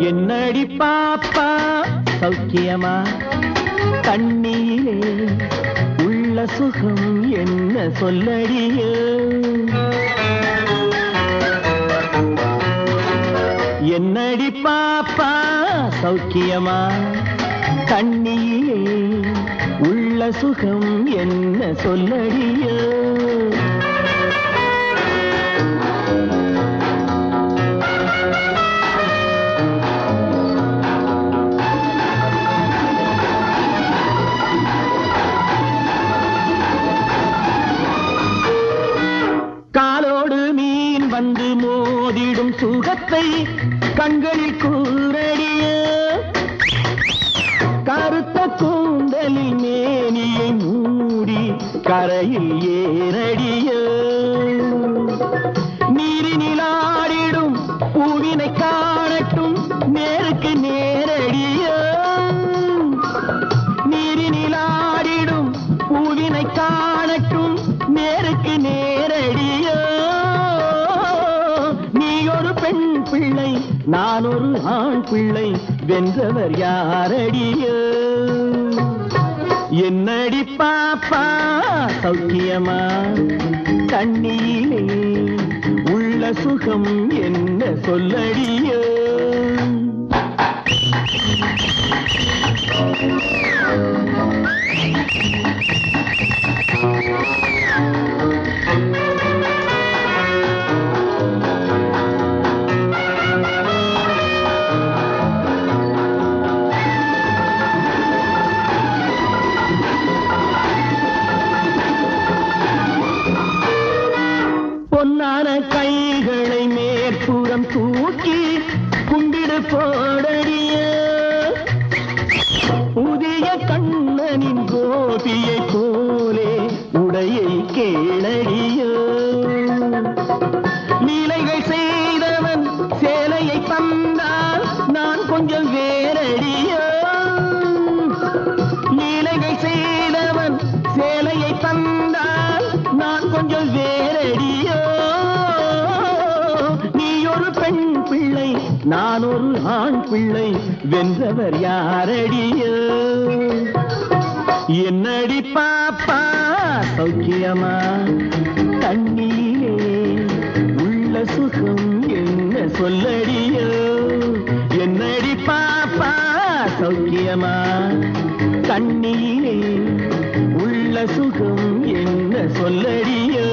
என்னடி பாப்பா சௌக்கியமா? தண்ணியிலே உள்ள சுகம் என்ன சொல்லடியோ? சௌக்கியமா? கண்ணியிலே உள்ள சுகம் என்ன சொல்லடியோ? மோதிடும் சுகத்தை கண்களில் கூறடிய. கருத்த கூந்தலில் மேனியை மூடி கரையில் ஏற நான் ஒரு ஆண் பிள்ளை வென்றவர் யாரடியோ என்னடி பாப்பா சௌக்கியமா கண்ணியிலே உள்ள சுகம் என்ன சொல்லடியோ Thank you. தூக்கி கும்பிடு போடடிய புதிய கண்ணனின் கோபியை போலே உடையை கேளடியோ லீலைகள் செய்தவன் சேலையை தந்தால் நான் கொஞ்சம் வேறடியோ லீலைகள் செய்தவன் சேலையை தந்தால் நான் கொஞ்சம் வேறடியோ பெண் பிள்ளை நான் ஒரு ஆண் பிள்ளை வென்றவர் யாரடியோ? என்னடி பாப்பா சௌக்கியமா? கண்ணிலே உள்ள சுகம் என்ன சொல்லடியோ? என்னடி பாப்பா சௌக்கியமா? கண்ணிலே உள்ள சுகம் என்ன சொல்லடியோ?